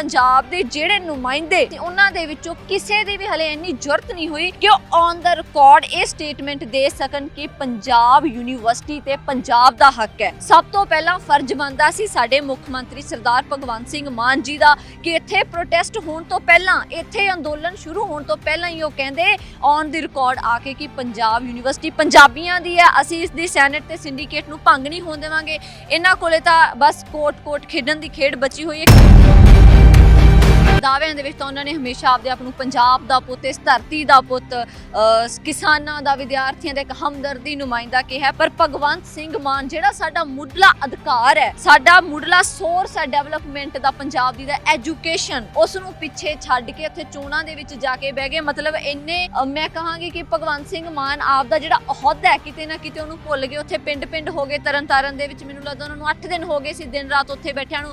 ਪੰਜਾਬ ਦੇ ਜਿਹੜੇ ਨੁਮਾਇੰਦੇ ਤੇ ਉਹਨਾਂ ਦੇ ਵਿੱਚੋਂ ਕਿਸੇ ਦੀ ਵੀ ਹਲੇ ਇੰਨੀ ਜ਼ਰੂਰਤ ਨਹੀਂ ਹੋਈ ਕਿ ਉਹ ਔਨ ਦਾ ਰਿਕਾਰਡ ਇਹ ਸਟੇਟਮੈਂਟ ਦੇ ਸਕਣ ਕਿ ਪੰਜਾਬ ਯੂਨੀਵਰਸਿਟੀ ਤੇ ਪੰਜਾਬ ਦਾ ਹੱਕ ਹੈ। ਸਭ ਤੋਂ ਪਹਿਲਾਂ ਫਰਜ਼ ਬਣਦਾ ਸੀ ਸਾਡੇ ਮੁੱਖ ਮੰਤਰੀ ਸਰਦਾਰ ਭਗਵੰਤ ਸਿੰਘ ਮਾਨ ਜੀ ਦਾ ਕਿ ਇੱਥੇ ਪ੍ਰੋਟੈਸਟ ਹੋਣ ਤੋਂ ਪਹਿਲਾਂ, ਇੱਥੇ ਅੰਦੋਲਨ ਸ਼ੁਰੂ ਹੋਣ ਤੋਂ ਪਹਿਲਾਂ ਹੀ ਉਹ ਕਹਿੰਦੇ ਔਨ ਦੀ ਰਿਕਾਰਡ ਆ ਕੇ ਕਿ ਪੰਜਾਬ ਯੂਨੀਵਰਸਿਟੀ ਪੰਜਾਬੀਆਂ ਦੀ ਹੈ, ਅਸੀਂ ਇਸ ਦੀ ਸੈਨੇਟ ਤੇ ਸਿੰਡੀਕੇਟ ਨੂੰ ਭੰਗ ਨਹੀਂ ਹੋਣ ਦੇਵਾਂਗੇ। ਇਹਨਾਂ ਕੋਲੇ ਤਾਂ ਬਸ ਕੋਟ-ਕੋਟ ਖੇਡਣ ਦੀ ਖੇਡ ਬਚੀ ਹੋਈ ਹੈ। ਦਾਅਵਿਆਂ ਦੇ ਵਿੱਚ ਤਾਂ ਉਹਨਾਂ ਨੇ ਹਮੇਸ਼ਾ ਆਪਦੇ ਆਪ ਨੂੰ ਪੰਜਾਬ ਦਾ ਪੁੱਤ, ਇਸ ਧਰਤੀ ਦਾ ਪੁੱਤ ਕਿਸਾਨਾਂ ਦਾ, ਵਿਦਿਆਰਥੀਆਂ ਦਾ ਇੱਕ ਹਮਦਰਦੀ ਨੁਮਾਇੰਦਾ ਕਿਹਾ ਪਰ ਭਗਵੰਤ ਸਿੰਘ ਮਾਨ, ਜਿਹੜਾ ਸਾਡਾ ਮੁੱਢਲਾ ਅਧਿਕਾਰ ਹੈ, ਸਾਡਾ ਮੁੱਢਲਾ ਸੋਰਸ ਹੈ ਡਿਵੈਲਪਮੈਂਟ ਦਾ, ਪੰਜਾਬ ਦੀ ਦਾ ਐਜੂਕੇਸ਼ਨ ਉਸ ਨੂੰ ਪਿੱਛੇ ਛੱਡ ਕੇ ਉੱਥੇ ਚੋਣਾਂ ਦੇ ਵਿੱਚ ਜਾ ਕੇ ਬਹਿ ਗਏ। ਮਤਲਬ ਇੰਨੇ ਮੈਂ ਕਹਾਂਗੀ ਕਿ ਭਗਵੰਤ ਸਿੰਘ ਮਾਨ ਆਪ ਦਾ ਜਿਹੜਾ ਅਹੁਦਾ ਹੈ, ਕਿਤੇ ਨਾ ਕਿਤੇ ਉਹਨੂੰ ਭੁੱਲ ਗਏ, ਉੱਥੇ ਪਿੰਡ-ਪਿੰਡ ਹੋ ਗਏ, ਤਰਨਤਾਰਨ ਦੇ ਵਿੱਚ ਮੈਨੂੰ ਲੱਗਦਾ ਉਹਨਾਂ ਨੂੰ 8 ਦਿਨ ਹੋ ਗਏ ਸੀ ਦਿਨ ਰਾਤ ਉੱਥੇ ਬੈਠਿਆਂ ਨੂੰ।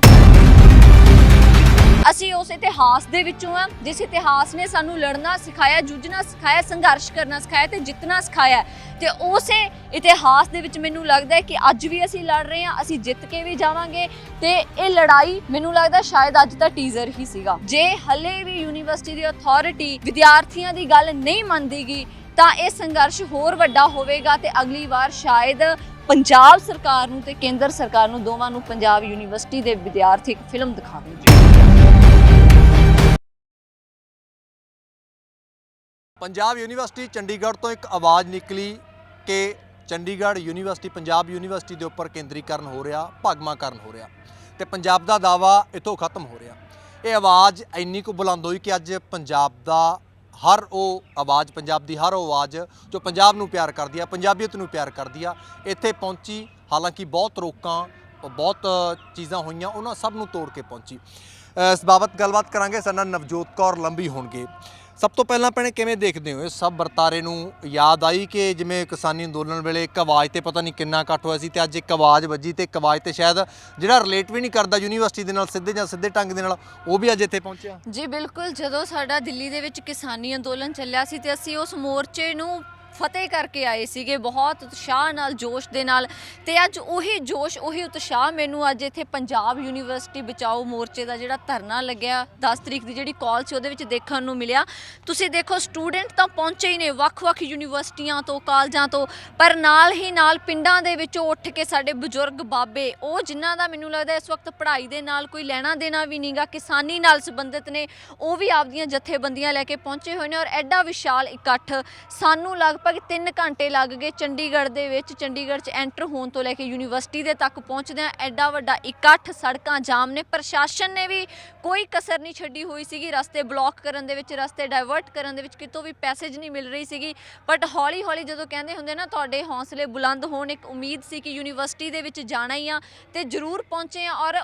ਅਸੀਂ ਉਸ ਇਤਿਹਾਸ ਦੇ ਵਿੱਚੋਂ ਆ, ਜਿਸ ਇਤਿਹਾਸ ਨੇ ਸਾਨੂੰ ਲੜਨਾ ਸਿਖਾਇਆ, ਜੂਝਣਾ ਸਿਖਾਇਆ, ਸੰਘਰਸ਼ ਕਰਨਾ ਸਿਖਾਇਆ ਤੇ ਜਿੱਤਣਾ ਸਿਖਾਇਆ। ਤੇ ਉਸੇ ਇਤਿਹਾਸ ਦੇ ਵਿੱਚ ਮੈਨੂੰ ਲੱਗਦਾ ਹੈ ਕਿ ਅੱਜ ਵੀ ਅਸੀਂ ਲੜ ਰਹੇ ਹਾਂ, ਅਸੀਂ ਜਿੱਤ ਕੇ ਵੀ ਜਾਵਾਂਗੇ ਤੇ ਇਹ ਲੜਾਈ ਮੈਨੂੰ ਲੱਗਦਾ ਸ਼ਾਇਦ ਅੱਜ ਦਾ ਟੀਜ਼ਰ ਹੀ ਸੀਗਾ। ਜੇ ਹਲੇ ਵੀ ਯੂਨੀਵਰਸਿਟੀ ਦੀ ਅਥਾਰਟੀ ਵਿਦਿਆਰਥੀਆਂ ਦੀ ਗੱਲ ਨਹੀਂ ਮੰਨਦੀਗੀ ਤਾਂ ਇਹ ਸੰਘਰਸ਼ ਹੋਰ ਵੱਡਾ ਹੋਵੇਗਾ ਤੇ ਅਗਲੀ ਵਾਰ ਸ਼ਾਇਦ ਪੰਜਾਬ ਸਰਕਾਰ ਨੂੰ ਤੇ ਕੇਂਦਰ ਸਰਕਾਰ ਨੂੰ ਦੋਵਾਂ ਨੂੰ ਪੰਜਾਬ ਯੂਨੀਵਰਸਿਟੀ ਦੇ ਵਿਦਿਆਰਥੀ ਇੱਕ ਫਿਲਮ ਦਿਖਾਵੇਗੀ। ਪੰਜਾਬ ਯੂਨੀਵਰਸਿਟੀ ਚੰਡੀਗੜ੍ਹ ਤੋਂ ਇੱਕ ਆਵਾਜ਼ ਨਿਕਲੀ ਕਿ ਚੰਡੀਗੜ੍ਹ ਯੂਨੀਵਰਸਿਟੀ ਪੰਜਾਬ ਯੂਨੀਵਰਸਿਟੀ ਦੇ ਉੱਪਰ ਕੇਂਦਰੀਕਰਨ ਹੋ ਰਿਹਾ, ਭਗਮਾਕਰਨ ਹੋ ਰਿਹਾ ਤੇ ਪੰਜਾਬ ਦਾ ਦਾਵਾ ਇਥੋਂ ਖਤਮ ਹੋ ਰਿਹਾ। ਇਹ ਆਵਾਜ਼ ਇੰਨੀ ਕੁ ਬੁਲੰਦ ਹੋਈ ਕਿ ਅੱਜ ਪੰਜਾਬ ਦਾ ਹਰ ਉਹ ਆਵਾਜ਼, ਪੰਜਾਬ ਦੀ ਹਰ ਉਹ ਆਵਾਜ਼ ਜੋ ਪੰਜਾਬ ਨੂੰ ਪਿਆਰ ਕਰਦੀ ਆ, ਪੰਜਾਬੀਅਤ ਨੂੰ ਪਿਆਰ ਕਰਦੀ ਆ, ਇੱਥੇ ਪਹੁੰਚੀ। ਹਾਲਾਂਕਿ ਬਹੁਤ ਰੋਕਾਂ, ਬਹੁਤ ਚੀਜ਼ਾਂ ਹੋਈਆਂ, ਉਹਨਾਂ ਸਭ ਨੂੰ ਤੋੜ ਕੇ ਪਹੁੰਚੀ। ਇਸ ਬਾਬਤ ਗੱਲਬਾਤ ਕਰਾਂਗੇ। ਸਾਡੇ ਨਾਲ ਨਵਜੋਤ ਕੌਰ ਲੰਬੀ ਹੋਣਗੇ। ਸਭ ਤੋਂ ਪਹਿਲਾਂ ਭੈਣੇ ਕਿਵੇਂ ਦੇਖਦੇ ਹੋ ਇਹ ਸਭ ਵਰਤਾਰੇ ਨੂੰ ਯਾਦ ਆਈ ਕਿ ਜਿਵੇਂ ਕਿਸਾਨੀ ਅੰਦੋਲਨ ਵੇਲੇ ਇੱਕ ਆਵਾਜ਼ ਤੇ ਪਤਾ ਨਹੀਂ ਕਿੰਨਾ ਇਕੱਠ ਹੋਇਆ ਸੀ ਤੇ ਅੱਜ ਇੱਕ ਆਵਾਜ਼ ਵੱਜੀ ਤੇ ਇੱਕ ਆਵਾਜ਼ ਤੇ ਸ਼ਾਇਦ ਜਿਹੜਾ ਰਿਲੇਟ ਵੀ ਨਹੀਂ ਕਰਦਾ ਯੂਨੀਵਰਸਿਟੀ ਦੇ ਨਾਲ ਸਿੱਧੇ ਜਾਂ ਸਿੱਧੇ ਢੰਗ ਦੇ ਨਾਲ, ਉਹ ਵੀ ਅੱਜ ਇੱਥੇ ਪਹੁੰਚਿਆ। ਜੀ ਬਿਲਕੁਲ, ਜਦੋਂ ਸਾਡਾ ਦਿੱਲੀ ਦੇ ਵਿੱਚ ਕਿਸਾਨੀ ਅੰਦੋਲਨ ਚੱਲਿਆ ਸੀ ਤੇ ਅਸੀਂ ਉਸ ਮੋਰਚੇ ਨੂੰ ਫਤਿਹ ਕਰਕੇ ਆਏ ਸੀਗੇ, ਬਹੁਤ ਉਤਸ਼ਾਹ ਨਾਲ, ਜੋਸ਼ ਦੇ ਨਾਲ ਤੇ ਅੱਜ ਉਹੀ ਜੋਸ਼, ਉਹੀ ਉਤਸ਼ਾਹ ਮੈਨੂੰ ਅੱਜ ਇੱਥੇ ਪੰਜਾਬ ਯੂਨੀਵਰਸਿਟੀ ਬਚਾਓ ਮੋਰਚੇ ਦਾ ਜਿਹੜਾ ਧਰਨਾ ਲੱਗਿਆ 10 ਤਰੀਕ ਦੀ ਜਿਹੜੀ ਕਾਲ ਸੀ ਉਹਦੇ ਵਿੱਚ ਦੇਖਣ ਨੂੰ ਮਿਲਿਆ। ਤੁਸੀਂ ਦੇਖੋ ਸਟੂਡੈਂਟ ਤਾਂ ਪਹੁੰਚੇ ਹੀ ਨੇ, ਵੱਖ-ਵੱਖ ਯੂਨੀਵਰਸਿਟੀਆਂ ਤੋਂ, ਕਾਲਜਾਂ ਤੋਂ, ਪਰ ਨਾਲ ਹੀ ਨਾਲ ਪਿੰਡਾਂ ਦੇ ਵਿੱਚੋਂ ਉੱਠ ਕੇ ਸਾਡੇ ਬਜ਼ੁਰਗ ਬਾਬੇ, ਉਹ ਜਿਨ੍ਹਾਂ ਦਾ ਮੈਨੂੰ ਲੱਗਦਾ ਇਸ ਵਕਤ ਪੜ੍ਹਾਈ ਦੇ ਨਾਲ ਕੋਈ ਲੈਣਾ ਦੇਣਾ ਵੀ ਨਹੀਂਗਾ ਕਿਸਾਨੀ ਨਾਲ ਸੰਬੰਧਿਤ ਨੇ, ਉਹ ਵੀ ਆਪਦੀਆਂ ਜਥੇਬੰਦੀਆਂ ਲੈ ਕੇ ਪਹੁੰਚੇ ਹੋਏ ਨੇ ਔਰ ਐਡਾ ਵਿਸ਼ਾਲ ਇਕੱਠ ਸਾਨੂੰ ਲੱਗ ਲਗਭਗ 3 ਘੰਟੇ ਲੱਗ ਗਏ ਚੰਡੀਗੜ੍ਹ ਦੇ ਵਿੱਚ। ਚੰਡੀਗੜ੍ਹ 'ਚ ਐਂਟਰ ਹੋਣ ਤੋਂ ਲੈ ਕੇ ਯੂਨੀਵਰਸਿਟੀ ਦੇ ਤੱਕ ਪਹੁੰਚਦਿਆਂ ਐਡਾ ਵੱਡਾ ਇਕੱਠ ਸੜਕਾਂ ਜਾਮ ਨੇ। ਪ੍ਰਸ਼ਾਸਨ ਨੇ ਵੀ ਕੋਈ ਕਸਰ ਨਹੀਂ ਛੱਡੀ ਹੋਈ ਸੀਗੀ। ਰਸਤੇ ਬਲੌਕ ਕਰਨ ਦੇ ਵਿੱਚ, ਰਸਤੇ ਡਾਇਵਰਟ ਕਰਨ ਦੇ ਵਿੱਚ ਕਿਤੋਂ ਵੀ ਪੈਸੇਜ ਨਹੀਂ ਮਿਲ ਰਹੀ ਸੀਗੀ। ਬਟ ਹੌਲੀ ਹੌਲੀ ਜਦੋਂ ਕਹਿੰਦੇ ਹੁੰਦੇ ਨਾ, ਤੁਹਾਡੇ ਹੌਸਲੇ ਬੁਲੰਦ ਹੋਣ, ਇੱਕ ਉਮੀਦ ਸੀ ਕਿ ਯੂਨੀਵਰਸਿਟੀ ਦੇ ਵਿੱਚ ਜਾਣਾ ਹੀ ਆ ਤੇ ਜ਼ਰੂਰ ਪਹੁੰਚੇ ਆ। ਔਰ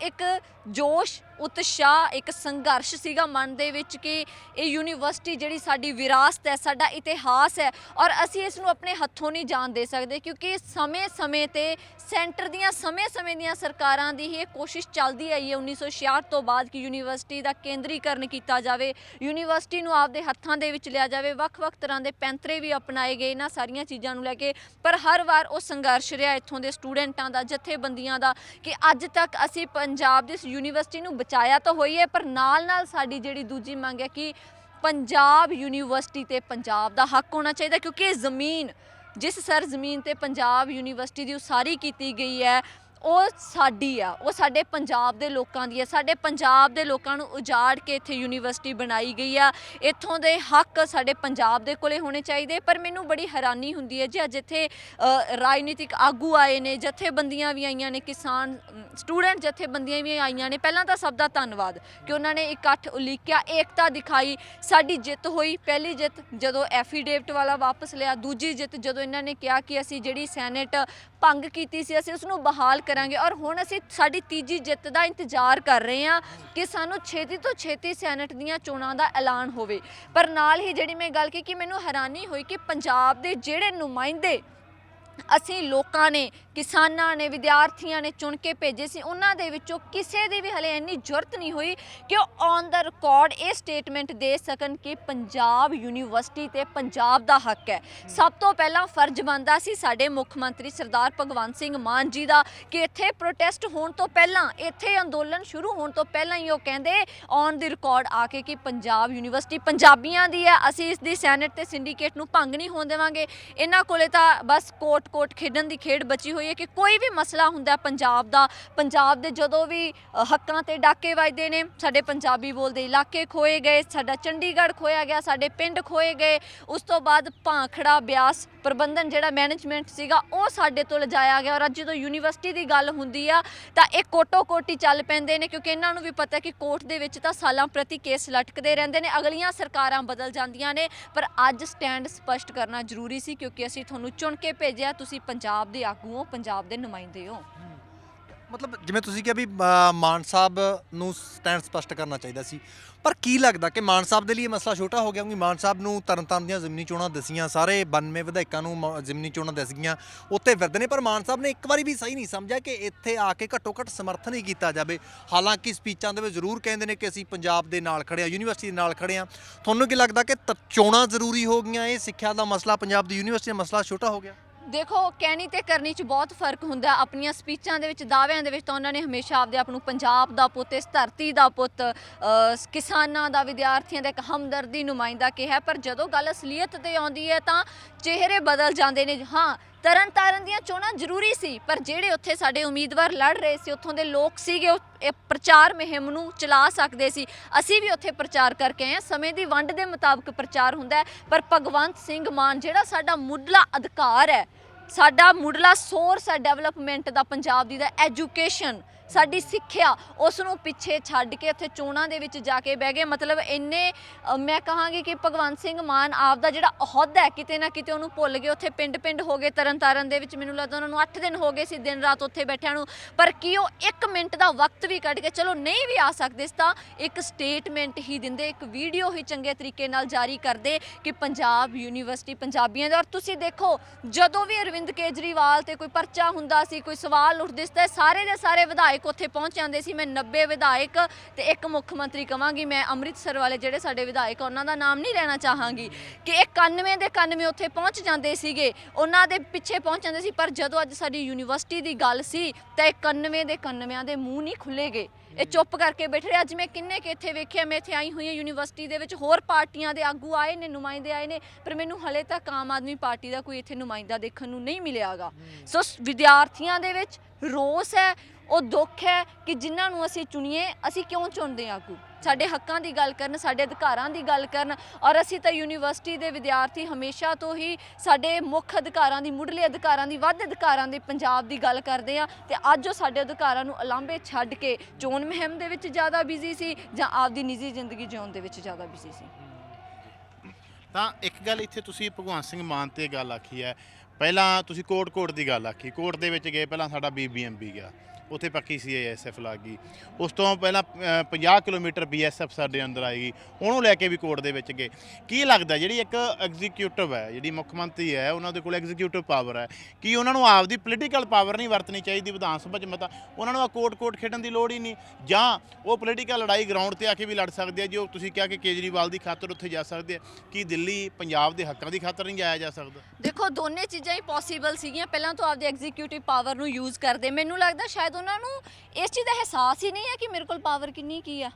ਇੱਕ ਜੋਸ਼, ਉਤਸ਼ਾਹ ਇੱਕ ਸੰਘਰਸ਼ ਸੀਗਾ ਮਨ ਦੇ ਵਿੱਚ ਕਿ ਇਹ ਯੂਨੀਵਰਸਿਟੀ ਜਿਹੜੀ ਸਾਡੀ ਵਿਰਾਸਤ ਹੈ, ਸਾਡਾ ਇਤਿਹਾਸ ਹੈ ਔਰ ਅਸੀਂ ਇਸ ਨੂੰ ਆਪਣੇ ਹੱਥੋਂ ਨਹੀਂ ਜਾਣ ਦੇ ਸਕਦੇ ਕਿਉਂਕਿ ਸਮੇਂ-ਸਮੇਂ ਤੇ ਸੈਂਟਰ ਦੀਆਂ, ਸਮੇਂ-ਸਮੇਂ ਦੀਆਂ ਸਰਕਾਰਾਂ ਦੀ ਹੀ ਇਹ ਕੋਸ਼ਿਸ਼ ਚੱਲਦੀ ਆਈ ਹੈ 1966 ਤੋਂ ਬਾਅਦ ਕਿ ਯੂਨੀਵਰਸਿਟੀ ਦਾ ਕੇਂਦਰੀਕਰਨ ਕੀਤਾ ਜਾਵੇ, ਯੂਨੀਵਰਸਿਟੀ ਨੂੰ ਆਪਦੇ ਹੱਥਾਂ ਦੇ ਵਿੱਚ ਲਿਆ ਜਾਵੇ, ਵੱਖ-ਵੱਖ ਤਰ੍ਹਾਂ ਦੇ ਪੈਂਤਰੇ ਵੀ ਅਪਣਾਏ ਗਏ ਇਹਨਾਂ ਸਾਰੀਆਂ ਚੀਜ਼ਾਂ ਨੂੰ ਲੈ ਕੇ, ਪਰ ਹਰ ਵਾਰ ਉਹ ਸੰਘਰਸ਼ ਰਿਹਾ ਇੱਥੋਂ ਦੇ ਸਟੂਡੈਂਟਾਂ ਦਾ, ਜਥੇਬੰਦੀਆਂ ਦਾ ਕਿ ਅੱਜ ਤੱਕ ਅਸੀਂ ਪੰਜਾਬ ਦੇ ਇਸ ਯੂਨੀਵਰਸਿਟੀ ਨੂੰ ਬਚਾਇਆ ਤਾਂ ਹੋਈ ਹੈ ਪਰ ਨਾਲ-ਨਾਲ ਸਾਡੀ ਜਿਹੜੀ ਦੂਜੀ ਮੰਗ ਹੈ ਕਿ ਪੰਜਾਬ ਯੂਨੀਵਰਸਿਟੀ ਤੇ ਪੰਜਾਬ ਦਾ ਹੱਕ ਹੋਣਾ ਚਾਹੀਦਾ, ਕਿਉਂਕਿ ਇਹ ਜ਼ਮੀਨ, ਜਿਸ ਸਰ ਜ਼ਮੀਨ ਤੇ ਪੰਜਾਬ ਯੂਨੀਵਰਸਿਟੀ ਦੀ ਉਸਾਰੀ ਕੀਤੀ ਗਈ ਹੈ ਉਹ ਸਾਡੀ ਆ, ਉਹ ਸਾਡੇ ਪੰਜਾਬ ਦੇ ਲੋਕਾਂ ਦੀ ਆ। ਸਾਡੇ ਪੰਜਾਬ ਦੇ ਲੋਕਾਂ ਨੂੰ ਉਜਾੜ ਕੇ ਇੱਥੇ ਯੂਨੀਵਰਸਿਟੀ ਬਣਾਈ ਗਈ ਆ। ਇੱਥੋਂ ਦੇ ਹੱਕ ਸਾਡੇ ਪੰਜਾਬ ਦੇ ਕੋਲੇ ਹੋਣੇ ਚਾਹੀਦੇ, ਪਰ ਮੈਨੂੰ ਬੜੀ ਹੈਰਾਨੀ ਹੁੰਦੀ ਹੈ ਜੀ, ਅੱਜ ਇੱਥੇ ਰਾਜਨੀਤਿਕ ਆਗੂ ਆਏ ਨੇ, ਜਥੇਬੰਦੀਆਂ ਵੀ ਆਈਆਂ ਨੇ, ਕਿਸਾਨ ਸਟੂਡੈਂਟ ਜਥੇਬੰਦੀਆਂ ਵੀ ਆਈਆਂ ਨੇ। ਪਹਿਲਾਂ ਤਾਂ ਸਭ ਦਾ ਧੰਨਵਾਦ ਕਿ ਉਹਨਾਂ ਨੇ ਇਕੱਠ ਉਲੀਕਿਆ, ਏਕਤਾ ਦਿਖਾਈ, ਸਾਡੀ ਜਿੱਤ ਹੋਈ। ਪਹਿਲੀ ਜਿੱਤ ਜਦੋਂ ਐਫੀਡੇਵਿਟ ਵਾਲਾ ਵਾਪਸ ਲਿਆ, ਦੂਜੀ ਜਿੱਤ ਜਦੋਂ ਇਹਨਾਂ ਨੇ ਕਿਹਾ ਕਿ ਅਸੀਂ ਜਿਹੜੀ ਸੈਨੇਟ ਭੰਗ ਕੀਤੀ ਸੀ, ਅਸੀਂ ਉਸ ਨੂੰ ਬਹਾਲ ਕਰਾਂਗੇ ਔਰ ਹੁਣ ਅਸੀਂ ਸਾਡੀ ਤੀਜੀ ਜਿੱਤ ਦਾ ਇੰਤਜ਼ਾਰ ਕਰ ਰਹੇ ਹਾਂ ਕਿ ਸਾਨੂੰ ਛੇਤੀ ਤੋਂ ਛੇਤੀ ਸੈਨੇਟ ਦੀਆਂ ਚੋਣਾਂ ਦਾ ਐਲਾਨ ਹੋਵੇ। ਪਰ ਨਾਲ ਹੀ ਜਿਹੜੀ ਮੈਂ ਗੱਲ ਕੀਤੀ ਕਿ ਮੈਨੂੰ ਹੈਰਾਨੀ ਹੋਈ ਕਿ ਪੰਜਾਬ ਦੇ ਜਿਹੜੇ ਨੁਮਾਇੰਦੇ ਅਸੀਂ ਲੋਕਾਂ ਨੇ, ਕਿਸਾਨਾਂ ਨੇ, ਵਿਦਿਆਰਥੀਆਂ ਨੇ ਚੁਣ ਕੇ ਭੇਜੇ ਸੀ, ਉਹਨਾਂ ਦੇ ਵਿੱਚੋਂ ਕਿਸੇ ਦੀ ਵੀ ਹਲੇ ਇੰਨੀ ਜ਼ਰੂਰਤ ਨਹੀਂ ਹੋਈ ਕਿ ਉਹ ਔਨ ਦਾ ਰਿਕਾਰਡ ਇਹ ਸਟੇਟਮੈਂਟ ਦੇ ਸਕਣ ਕਿ ਪੰਜਾਬ ਯੂਨੀਵਰਸਿਟੀ ਤੇ ਪੰਜਾਬ ਦਾ ਹੱਕ ਹੈ। ਸਭ ਤੋਂ ਪਹਿਲਾਂ ਫਰਜ਼ ਬਣਦਾ ਸੀ ਸਾਡੇ ਮੁੱਖ ਮੰਤਰੀ ਸਰਦਾਰ ਭਗਵੰਤ ਸਿੰਘ ਮਾਨ ਜੀ ਦਾ ਕਿ ਇੱਥੇ ਪ੍ਰੋਟੈਸਟ ਹੋਣ ਤੋਂ ਪਹਿਲਾਂ, ਇੱਥੇ ਅੰਦੋਲਨ ਸ਼ੁਰੂ ਹੋਣ ਤੋਂ ਪਹਿਲਾਂ ਹੀ ਉਹ ਕਹਿੰਦੇ ਔਨ ਦੀ ਰਿਕਾਰਡ ਆ ਕੇ ਕਿ ਪੰਜਾਬ ਯੂਨੀਵਰਸਿਟੀ ਪੰਜਾਬੀਆਂ ਦੀ ਹੈ, ਅਸੀਂ ਇਸ ਦੀ ਸੈਨੇਟ ਤੇ ਸਿੰਡੀਕੇਟ ਨੂੰ ਭੰਗ ਨਹੀਂ ਹੋਣ ਦੇਵਾਂਗੇ। ਇਹਨਾਂ ਕੋਲੇ ਤਾਂ ਬਸ ਕੋਟ ਕੋਟ ਖੇਡਣ ਦੀ ਖੇਡ ਬਚੀ ਹੋਈ ਹੈ ਕਿ ਕੋਈ ਵੀ ਮਸਲਾ ਹੁੰਦਾ ਪੰਜਾਬ ਦਾ, ਪੰਜਾਬ ਦੇ ਜਦੋਂ ਵੀ ਹੱਕਾਂ ਤੇ ਡਾਕੇ ਵੱਜਦੇ ਨੇ, ਸਾਡੇ ਪੰਜਾਬੀ ਬੋਲਦੇ ਇਲਾਕੇ ਖੋਏ ਗਏ, ਸਾਡਾ ਚੰਡੀਗੜ੍ਹ ਖੋਇਆ ਗਿਆ, ਸਾਡੇ ਪਿੰਡ ਖੋਏ ਗਏ, ਉਸ ਤੋਂ ਬਾਅਦ ਭਾਂਖੜਾ ਬਿਆਸ ਪ੍ਰਬੰਧਨ ਜਿਹੜਾ ਮੈਨੇਜਮੈਂਟ ਸੀਗਾ, ਉਹ ਸਾਡੇ ਤੋਂ ਲਿਜਾਇਆ ਗਿਆ ਔਰ ਅੱਜ ਜਦੋਂ ਯੂਨੀਵਰਸਿਟੀ ਦੀ ਗੱਲ ਹੁੰਦੀ ਆ, ਤਾਂ ਇਹ ਕੋਟੋ ਕੋਟੀ ਚੱਲ ਪੈਂਦੇ ਨੇ ਕਿਉਂਕਿ ਇਹਨਾਂ ਨੂੰ ਵੀ ਪਤਾ ਕਿ ਕੋਰਟ ਦੇ ਵਿੱਚ ਤਾਂ ਸਾਲਾਂ ਪ੍ਰਤੀ ਕੇਸ ਲਟਕਦੇ ਰਹਿੰਦੇ ਨੇ, ਅਗਲੀਆਂ ਸਰਕਾਰਾਂ ਬਦਲ ਜਾਂਦੀਆਂ ਨੇ, ਪਰ ਅੱਜ ਸਟੈਂਡ ਸਪਸ਼ਟ ਕਰਨਾ ਜ਼ਰੂਰੀ ਸੀ ਕਿਉਂਕਿ ਅਸੀਂ ਤੁਹਾਨੂੰ ਚੁਣ ਕੇ ਭੇਜਿਆ ਤੁਸੀਂ ਪੰਜਾਬ ਦੇ ਆਗੂ ਹੋ ਪੰਜਾਬ ਦੇ ਨੁਮਾਇੰਦੇ ਹੋ? ਮਤਲਬ ਜਿਵੇਂ ਤੁਸੀਂ ਕਿਹਾ ਵੀ ਅ, ਮਾਨ ਸਾਹਿਬ ਨੂੰ ਸਟੈਂਡ ਸਪਸ਼ਟ ਕਰਨਾ ਚਾਹੀਦਾ ਸੀ। ਪਰ ਕੀ ਲੱਗਦਾ ਕਿ ਮਾਨ ਸਾਹਿਬ ਦੇ ਲਈ ਇਹ ਮਸਲਾ ਛੋਟਾ ਹੋ ਗਿਆ ਕਿਉਂਕਿ ਮਾਨ ਸਾਹਿਬ ਨੂੰ ਤਰਨਤਾਰਨ ਦੀਆਂ ਜ਼ਿਮਨੀ ਚੋਣਾਂ ਦਸੀਆਂ ਸਾਰੇ 92 ਵਿਧਾਇਕਾਂ ਨੂੰ ਮ- ਜ਼ਿਮਨੀ ਚੋਣਾਂ ਦਸ ਗਈਆਂ ਉੱਤੇ ਫਿਰਦੇ ਨੇ ਪਰ ਮਾਨ ਸਾਹਿਬ ਨੇ ਇੱਕ ਵਾਰੀ ਵੀ ਸਹੀ ਨਹੀਂ ਸਮਝਿਆ ਕਿ ਇੱਥੇ ਆ ਕੇ ਘੱਟੋ ਘੱਟ ਸਮਰਥਨ ਹੀ ਕੀਤਾ ਜਾਵੇ। ਹਾਲਾਂਕਿ ਸਪੀਚਾਂ ਦੇ ਵਿੱਚ ਜ਼ਰੂਰ ਕਹਿੰਦੇ ਨੇ ਕਿ ਅਸੀਂ ਪੰਜਾਬ ਦੇ ਨਾਲ ਖੜੇ ਆ ਯੂਨੀਵਰਸਿਟੀ ਦੇ ਨਾਲ ਖੜੇ ਆ ਤੁਹਾਨੂੰ ਕੀ ਲੱਗਦਾ ਕਿ ਤ- ਚੋਣਾਂ ਜ਼ਰੂਰੀ ਹੋ ਗਈਆਂ ਇਹ ਸਿੱਖਿਆ ਦਾ ਮਸਲਾ ਪੰਜਾਬ ਦੀ ਯੂਨੀਵਰਸਿਟੀ ਦਾ ਮਸਲਾ ਛੋਟਾ ਹੋ ਗਿਆ? ਦੇਖੋ, ਕਹਿਣੀ ਤੇ ਕਰਨੀ ਚ ਬਹੁਤ ਫ਼ਰਕ ਹੁੰਦਾ। ਆਪਣੀਆਂ ਸਪੀਚਾਂ ਦੇ ਵਿੱਚ, ਦਾਅਵਿਆਂ ਦੇ ਵਿੱਚ ਤਾਂ ਉਹਨਾਂ ਨੇ ਹਮੇਸ਼ਾ ਆਪਦੇ ਆਪ ਨੂੰ ਪੰਜਾਬ ਦਾ ਪੁੱਤ, ਇਸ ਧਰਤੀ ਦਾ ਪੁੱਤ ਕਿਸਾਨਾਂ ਦਾ, ਵਿਦਿਆਰਥੀਆਂ ਦਾ ਇੱਕ ਹਮਦਰਦੀ ਨੁਮਾਇੰਦਾ ਕਿਹਾ। ਪਰ ਜਦੋਂ ਗੱਲ ਅਸਲੀਅਤ ਤੇ ਆਉਂਦੀ ਹੈ ਤਾਂ ਚਿਹਰੇ ਬਦਲ ਜਾਂਦੇ ਨੇ। ਹਾਂ ਤਰਨ ਤਾਰਨ ਦੀਆਂ ਚੋਣਾਂ ਜ਼ਰੂਰੀ ਸੀ, ਪਰ ਜਿਹੜੇ ਉੱਥੇ ਸਾਡੇ ਉਮੀਦਵਾਰ ਲੜ ਰਹੇ ਸੀ, ਉੱਥੋਂ ਦੇ ਲੋਕ ਸੀਗੇ, ਉਹ ਇਹ ਪ੍ਰਚਾਰ ਮੁਹਿੰਮ ਨੂੰ ਚਲਾ ਸਕਦੇ ਸੀ। ਅਸੀਂ ਵੀ ਉੱਥੇ ਪ੍ਰਚਾਰ ਕਰਕੇ ਆਏ ਹਾਂ। ਸਮੇਂ ਦੀ ਵੰਡ ਦੇ ਮੁਤਾਬਕ ਪ੍ਰਚਾਰ ਹੁੰਦਾ ਪਰ ਭਗਵੰਤ ਸਿੰਘ ਮਾਨ, ਜਿਹੜਾ ਸਾਡਾ ਮੁੱਢਲਾ ਅਧਿਕਾਰ ਹੈ ਸਾਡਾ ਮੁੱਢਲਾ ਸੋਰਸ ਹੈ ਡਿਵੈਲਪਮੈਂਟ ਦਾ ਪੰਜਾਬ ਦੀ ਦਾ ਐਜੂਕੇਸ਼ਨ ਸਾਡੀ ਸਿੱਖਿਆ ਉਸ ਨੂੰ ਪਿੱਛੇ ਛੱਡ ਕੇ ਉੱਥੇ ਚੋਣਾਂ ਦੇ ਵਿੱਚ ਜਾ ਕੇ ਬਹਿ ਗਏ। ਮਤਲਬ ਇੰਨੇ ਮੈਂ ਕਹਾਂਗੀ ਕਿ ਭਗਵੰਤ ਸਿੰਘ ਮਾਨ ਆਪ ਦਾ ਜਿਹੜਾ ਅਹੁਦਾ ਹੈ, ਕਿਤੇ ਨਾ ਕਿਤੇ ਉਹਨੂੰ ਭੁੱਲ ਗਏ। ਉੱਥੇ ਪਿੰਡ-ਪਿੰਡ ਹੋ ਗਏ, ਤਰਨਤਾਰਨ ਦੇ ਵਿੱਚ ਮੈਨੂੰ ਲੱਗਦਾ ਉਹਨਾਂ ਨੂੰ 8 ਦਿਨ ਹੋ ਗਏ ਸੀ ਦਿਨ ਰਾਤ ਉੱਥੇ ਬੈਠਿਆਂ ਨੂੰ। ਪਰ ਕੀ ਉਹ 1 ਮਿੰਟ ਦਾ ਵਕਤ ਵੀ ਕੱਢ ਕੇ ਚਲੋ ਨਹੀਂ ਵੀ ਆ ਸਕਦੇ ਤਾਂ ਇੱਕ ਸਟੇਟਮੈਂਟ ਹੀ ਦਿੰਦੇ, ਇੱਕ ਵੀਡੀਓ ਹੀ ਚੰਗੇ ਤਰੀਕੇ ਨਾਲ ਜਾਰੀ ਕਰਦੇ ਕਿ ਪੰਜਾਬ ਯੂਨੀਵਰਸਿਟੀ ਪੰਜਾਬੀਆਂ ਦਾ। ਔਰ ਤੁਸੀਂ ਦੇਖੋ, ਜਦੋਂ ਵੀ ਅਰਵਿੰਦ ਕੇਜਰੀਵਾਲ ਤੇ ਕੋਈ ਪਰਚਾ ਹੁੰਦਾ ਸੀ, ਕੋਈ ਸਵਾਲ ਉੱਠਦੇ ਸੀ, ਤਾਂ ਸਾਰੇ ਦੇ ਸਾਰੇ ਵਿਧਾਇਕ ਉੱਥੇ ਪਹੁੰਚ ਜਾਂਦੇ ਸੀ, ਮੈਂ 90 ਵਿਧਾਇਕ ਤੇ ਇੱਕ ਮੁੱਖ ਮੰਤਰੀ ਕਵਾਂਗੀ, ਮੈਂ ਅੰਮ੍ਰਿਤਸਰ ਵਾਲੇ ਜਿਹੜੇ ਸਾਡੇ ਵਿਧਾਇਕ ਉਹਨਾਂ ਦਾ ਨਾਮ ਨਹੀਂ ਲੈਣਾ ਚਾਹਾਂਗੀ। ਕਿ ਇਹ 91 ਦੇ 91 ਉੱਥੇ ਪਹੁੰਚ ਜਾਂਦੇ ਸੀਗੇ, ਉਹਨਾਂ ਦੇ ਪਿੱਛੇ ਪਹੁੰਚ ਜਾਂਦੇ ਸੀ, ਪਰ ਜਦੋਂ ਅੱਜ ਸਾਡੀ ਯੂਨੀਵਰਸਿਟੀ ਦੀ ਗੱਲ ਸੀ, ਤਾਂ ਇਹ 91 ਦੇ 91 ਦੇ ਮੂੰਹ ਨਹੀਂ ਖੁੱਲੇਗੇ ਇਹ ਚੁੱਪ ਕਰਕੇ ਬੈਠੇ ਰਹੇ। ਅੱਜ ਮੈਂ ਕਿੰਨੇ ਕਿ ਇੱਥੇ ਵੇਖਿਆ ਮੈਂ ਇੱਥੇ ਆਈ ਹੋਈ ਹਾਂ ਯੂਨੀਵਰਸਿਟੀ ਦੇ ਵਿੱਚ। ਹੋਰ ਪਾਰਟੀਆਂ ਦੇ ਆਗੂ ਆਏ ਨੇ ਨੁਮਾਇੰਦੇ ਆਏ ਨੇ ਪਰ ਮੈਨੂੰ ਹਲੇ ਤੱਕ ਆਮ ਆਦਮੀ ਪਾਰਟੀ ਦਾ ਕੋਈ ਇੱਥੇ ਨੁਮਾਇੰਦਾ ਦੇਖਣ ਨੂੰ ਨਹੀਂ ਮਿਲਿਆਗਾ ਸੋ ਵਿਦਿਆਰਥੀਆਂ ਦੇ ਵਿੱਚ ਰੋਸ ਹੈ ਉਹ ਦੁੱਖ ਹੈ ਕਿ ਜਿਨ੍ਹਾਂ ਨੂੰ ਅਸੀਂ ਚੁਣੀਏ ਅਸੀਂ ਕਿਉਂ ਚੁਣਦੇ ਆਗੂ? ਸਾਡੇ ਹੱਕਾਂ ਦੀ ਗੱਲ ਕਰਨ, ਸਾਡੇ ਅਧਿਕਾਰਾਂ ਦੀ ਗੱਲ ਕਰਨ ਔਰ ਅਸੀਂ ਤਾਂ ਯੂਨੀਵਰਸਿਟੀ ਦੇ ਵਿਦਿਆਰਥੀ ਹਮੇਸ਼ਾ ਤੋਂ ਹੀ ਸਾਡੇ ਮੁੱਖ ਅਧਿਕਾਰਾਂ ਦੀ, ਮੁੱਢਲੇ ਅਧਿਕਾਰਾਂ ਦੀ, ਵੱਧ ਅਧਿਕਾਰਾਂ ਦੀ ਪੰਜਾਬ ਦੀ ਗੱਲ ਕਰਦੇ ਆ ਤੇ ਅੱਜ ਉਹ ਸਾਡੇ ਅਧਿਕਾਰਾਂ ਨੂੰ ਅਲਾਂਭੇ ਛੱਡ ਕੇ ਚੋਣ ਮੁਹਿੰਮ ਦੇ ਵਿੱਚ ਜ਼ਿਆਦਾ ਬਿਜ਼ੀ ਸੀ ਜਾਂ ਆਪਦੀ ਨਿੱਜੀ ਜ਼ਿੰਦਗੀ ਜਿਉਣ ਦੇ ਵਿੱਚ ਜ਼ਿਆਦਾ ਬਿਜ਼ੀ ਸੀ। ਤਾਂ ਇੱਕ ਗੱਲ ਇੱਥੇ ਤੁਸੀਂ ਭਗਵੰਤ ਸਿੰਘ ਮਾਨ ਤੇ ਗੱਲ ਆਖੀ ਹੈ। ਪਹਿਲਾਂ ਤੁਸੀਂ ਕੋਟ ਕੋਟ ਦੀ ਗੱਲ ਆਖੀ, ਕੋਟ ਦੇ ਵਿੱਚ ਗਏ, ਪਹਿਲਾਂ ਸਾਡਾ ਬੀਬੀਐਮਬੀ ਗਿਆ। ਉੱਥੇ ਪੱਕੀ ਸੀਆਈਐਸਐਫ ਲੱਗ। ਗਈ ਉਸ ਤੋਂ ਪਹਿਲਾਂ ਅ, 50 ਕਿਲੋਮੀਟਰ ਬੀਐਸਐਫ ਸਾਡੇ ਅੰਦਰ ਆਏਗੀ ਉਹਨੂੰ ਲੈ ਕੇ ਵੀ ਕੋਰਟ ਦੇ ਵਿੱਚ ਗਏ। ਕੀ ਲੱਗਦਾ ਜਿਹੜੀ ਇੱਕ ਐਗਜ਼ੀਕਿਊਟਿਵ ਹੈ ਜਿਹੜੀ ਮੁੱਖ ਮੰਤਰੀ ਹੈ ਉਹਨਾਂ ਦੇ ਕੋਲ ਐਗਜ਼ੀਕਿਊਟਿਵ ਪਾਵਰ ਹੈ? ਕੀ ਉਹਨਾਂ ਨੂੰ ਆਪਦੀ ਪੋਲੀਟੀਕਲ ਪਾਵਰ ਨਹੀਂ ਵਰਤਣੀ ਚਾਹੀਦੀ ਵਿਧਾਨ ਸਭਾ 'ਚ ਮਤਾ? ਉਹਨਾਂ ਨੂੰ ਆ ਕੋਰਟ ਕੋਰਟ ਖੇਡਣ ਦੀ ਲੋੜ ਹੀ ਨਹੀਂ। ਜਾਂ ਉਹ ਪੋਲੀਟੀਕਲ ਲੜਾਈ ਗਰਾਊਂਡ ਤੇ ਆ ਕੇ ਵੀ ਲੜ ਸਕਦੇ ਆ ਜੋ ਤੁਸੀਂ ਕਿਹਾ ਕਿ ਕੇਜਰੀਵਾਲ ਦੀ ਖਾਤਰ ਉੱਥੇ ਜਾ ਸਕਦੇ ਆ। ਕੀ ਦਿੱਲੀ ਪੰਜਾਬ ਦੇ ਹੱਕਾਂ ਦੀ ਖਾਤਰ ਨਹੀਂ ਜਾਇਆ ਜਾ ਸਕਦਾ? ਦੇਖੋ ਦੋਨੇ ਚੀਜ਼ਾਂ ਹੀ ਪੋਸੀਬਲ ਸੀਗੀਆਂ। ਪਹਿਲਾਂ ਤੋਂ ਆਪਦੇ ਐਗਜ਼ੀਕਿਊਟਿਵ ਪਾਵਰ ਨੂੰ ਯੂਜ਼ ਕਰਦੇ। ਮੈਨੂੰ ਲੱਗਦਾ ਸ਼ਾਇਦ ਉਹਨਾਂ ਨੂੰ ਇਸ ਚੀਜ਼ ਦਾ ਅਹਿਸਾਸ ਹੀ ਨਹੀਂ ਹੈ ਕਿ ਮੇਰੇ ਕੋਲ ਪਾਵਰ ਕਿੰਨੀ ਕੀ ਆ।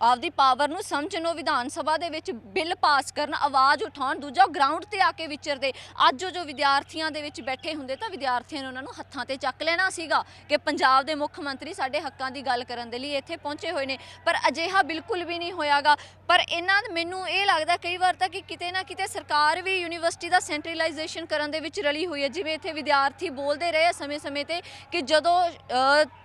ਆਪਦੀ ਪਾਵਰ ਨੂੰ ਸਮਝਣ ਉਹ ਵਿਧਾਨ ਸਭਾ ਦੇ ਵਿੱਚ ਬਿੱਲ ਪਾਸ ਕਰਨ, ਆਵਾਜ਼ ਉਠਾਉਣ, ਦੂਜਾ ਗਰਾਊਂਡ ਤੇ ਆ ਕੇ ਵਿਚਰਦੇ। ਅੱਜ ਜੋ ਵਿਦਿਆਰਥੀਆਂ ਦੇ ਵਿੱਚ ਬੈਠੇ ਹੁੰਦੇ ਤਾਂ ਵਿਦਿਆਰਥੀਆਂ ਨੇ ਉਹਨਾਂ ਨੂੰ ਹੱਥਾਂ ਤੇ ਚੱਕ ਲੈਣਾ ਸੀਗਾ ਕਿ ਪੰਜਾਬ ਦੇ ਮੁੱਖ ਮੰਤਰੀ ਸਾਡੇ ਹੱਕਾਂ ਦੀ ਗੱਲ ਕਰਨ ਦੇ ਲਈ ਇੱਥੇ ਪਹੁੰਚੇ ਹੋਏ ਨੇ। ਪਰ ਅਜਿਹਾ ਬਿਲਕੁਲ ਵੀ ਨਹੀਂ ਹੋਇਆਗਾ। ਪਰ ਇਹਨਾਂ ਮੈਨੂੰ ਇਹ ਲੱਗਦਾ ਕਈ ਵਾਰ ਤਾਂ ਕਿ ਕਿਤੇ ਨਾ ਕਿਤੇ ਸਰਕਾਰ ਵੀ ਯੂਨੀਵਰਸਿਟੀ ਦਾ ਸੈਂਟਰਲਾਈਜੇਸ਼ਨ ਕਰਨ ਦੇ ਵਿੱਚ ਰਲੀ ਹੋਈ ਹੈ। ਜਿਵੇਂ ਇੱਥੇ ਵਿਦਿਆਰਥੀ ਬੋਲਦੇ ਰਹੇ ਸਮੇਂ-ਸਮੇਂ ਤੇ ਕਿ ਜਦੋਂ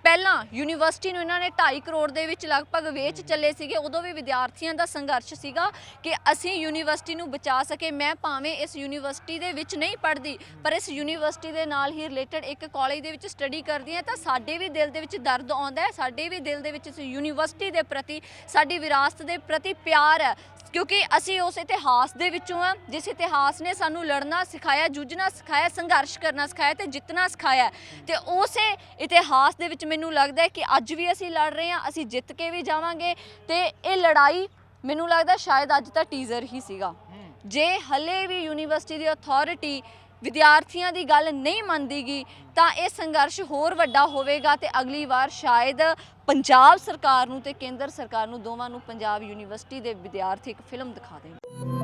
ਪਹਿਲਾਂ ਯੂਨੀਵਰਸਿਟੀ ਨੂੰ ਇਹਨਾਂ ਨੇ 2.5 ਕਰੋੜ ਦੇ ਵਿੱਚ ਲਗਭਗ ਵੇਚ ਚੱਲੇ ਸੀਗੇ, ਉਦੋਂ ਵੀ ਵਿਦਿਆਰਥੀਆਂ ਦਾ ਸੰਘਰਸ਼ ਸੀਗਾ ਕਿ ਅਸੀਂ ਯੂਨੀਵਰਸਿਟੀ ਨੂੰ ਬਚਾ ਸਕੇ। ਮੈਂ ਭਾਵੇਂ ਇਸ ਯੂਨੀਵਰਸਿਟੀ ਦੇ ਵਿੱਚ ਨਹੀਂ ਪੜ੍ਹਦੀ, ਪਰ ਇਸ ਯੂਨੀਵਰਸਿਟੀ ਦੇ ਨਾਲ ਹੀ ਰਿਲੇਟਡ ਇੱਕ ਕਾਲਜ ਦੇ ਵਿੱਚ ਸਟੱਡੀ ਕਰਦੀ ਹਾਂ ਤਾਂ ਸਾਡੇ ਵੀ ਦਿਲ ਦੇ ਵਿੱਚ ਦਰਦ ਆਉਂਦਾ ਹੈ, ਸਾਡੇ ਵੀ ਦਿਲ ਦੇ ਵਿੱਚ ਇਸ ਯੂਨੀਵਰਸਿਟੀ ਦੇ ਪ੍ਰਤੀ, ਸਾਡੀ ਵਿਰਾਸਤ ਦੇ ਪ੍ਰਤੀ ਪਿਆਰ ਹੈ। ਕਿਉਂਕਿ ਅਸੀਂ ਉਸ ਇਤਿਹਾਸ ਦੇ ਵਿੱਚੋਂ ਆ ਜਿਸ ਇਤਿਹਾਸ ਨੇ ਸਾਨੂੰ ਲੜਨਾ ਸਿਖਾਇਆ ਜੂਝਣਾ ਸਿਖਾਇਆ ਸੰਘਰਸ਼ ਕਰਨਾ ਸਿਖਾਇਆ ਤੇ ਜਿੱਤਣਾ ਸਿਖਾਇਆ। ਤੇ ਉਸੇ ਇਤਿਹਾਸ ਦੇ ਵਿੱਚ ਮੈਨੂੰ ਲੱਗਦਾ ਹੈ ਕਿ ਅੱਜ ਵੀ ਅਸੀਂ ਲੜ ਰਹੇ ਹਾਂ ਅਸੀਂ ਜਿੱਤ ਕੇ ਵੀ ਜਾਵਾਂਗੇ ਤੇ ਇਹ ਲੜਾਈ ਮੈਨੂੰ ਲੱਗਦਾ ਸ਼ਾਇਦ ਅੱਜ ਤਾਂ ਟੀਜ਼ਰ ਹੀ ਸੀਗਾ। ਜੇ ਹਲੇ ਵੀ ਯੂਨੀਵਰਸਿਟੀ ਦੀ ਅਥਾਰਟੀ ਵਿਦਿਆਰਥੀਆਂ ਦੀ ਗੱਲ ਨਹੀਂ ਮੰਨਦੀਗੀ, ਤਾਂ ਇਹ ਸੰਘਰਸ਼ ਹੋਰ ਵੱਡਾ ਹੋਵੇਗਾ ਤੇ ਅਗਲੀ ਵਾਰ ਸ਼ਾਇਦ ਪੰਜਾਬ ਸਰਕਾਰ ਨੂੰ ਤੇ ਕੇਂਦਰ ਸਰਕਾਰ ਨੂੰ ਦੋਵਾਂ ਨੂੰ ਪੰਜਾਬ ਯੂਨੀਵਰਸਿਟੀ ਦੇ ਵਿਦਿਆਰਥੀ ਇੱਕ ਫਿਲਮ ਦਿਖਾ ਦੇਣ।